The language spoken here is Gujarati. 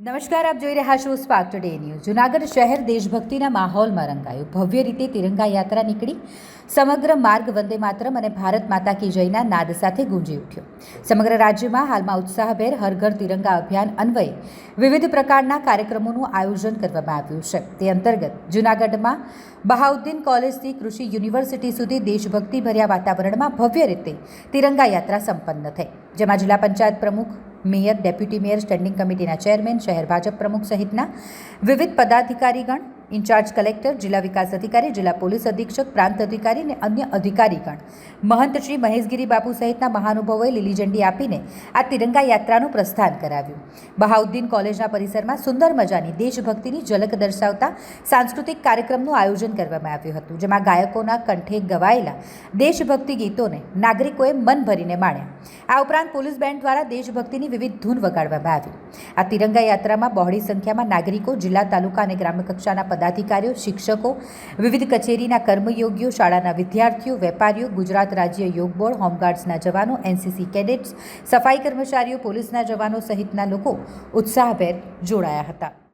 નમસ્કાર, આપ જોઈ રહ્યા છો સ્પાર્ક ટુડે ન્યૂઝ જુનાગઢ શહેર દેશભક્તિના માહોલમાં રંગાયું. ભવ્ય રીતે તિરંગા યાત્રા નીકળી. સમગ્ર માર્ગ વંદે માતરમ અને ભારત માતા કી જયના નાદ સાથે ગુંજી ઉઠ્યો. સમગ્ર રાજ્યમાં હાલમાં ઉત્સાહભેર હર ઘર તિરંગા અભિયાન અન્વયે વિવિધ પ્રકારના કાર્યક્રમોનું આયોજન કરવામાં આવ્યું છે. તે અંતર્ગત જુનાગઢમાં બહાઉદ્દીન કોલેજથી કૃષિ યુનિવર્સિટી સુધી દેશભક્તિભર્યા વાતાવરણમાં ભવ્ય રીતે તિરંગા યાત્રા સંપન્ન થઈ. જેમાં જિલ્લા પંચાયત પ્રમુખ મેયર ડેપ્યુટી મેયર સ્ટેન્ડિંગ કમિટીના ચેરમેન શહેર ભાજપ પ્રમુખ સહિતના વિવિધ પદાધિકારીગણ ઇન્ચાર્જ કલેક્ટર, જિલ્લા વિકાસ અધિકારી, જિલ્લા પોલીસ અધિક્ષક, પ્રાંત અધિકારી અને અન્ય અધિકારીગણ. મહંત શ્રી મહેશગીરી બાપુ સહિતના મહાનુભાવોએ લીલી ઝંડી આપીને આ તિરંગા યાત્રાનું પ્રસ્થાન કરાવ્યું. બહાઉદ્દીન કોલેજના પરિસરમાં સુંદર મજાની દેશભક્તિની ઝલક દર્શાવતા સાંસ્કૃતિક કાર્યક્રમનું આયોજન કરવામાં આવ્યું હતું, જેમાં ગાયકોના કંઠે ગવાયેલા દેશભક્તિ ગીતોને નાગરિકોએ મન ભરીને માણ્યા. આ ઉપરાંત પોલીસ બેન્ડ દ્વારા દેશભક્તિની વિવિધ ધૂન વગાડવામાં આવી. આ તિરંગા યાત્રામાં બહોળી સંખ્યામાં નાગરિકો જિલ્લા, તાલુકા અને ગ્રામ્ય કક્ષાના પદાધિકારીઓ, શિક્ષકો, વિવિધ કચેરીના કર્મયોગીઓ, શાળાના વિદ્યાર્થીઓ, વેપારીઓ, ગુજરાત રાજ્ય યોગ બોર્ડ હોમગાર્ડ્સના જવાનો, એનસીસી કેડેટ્સ, સફાઈ કર્મચારીઓ, પોલીસના જવાનો સહિતના લોકો ઉત્સાહભેર જોડાયા હતા.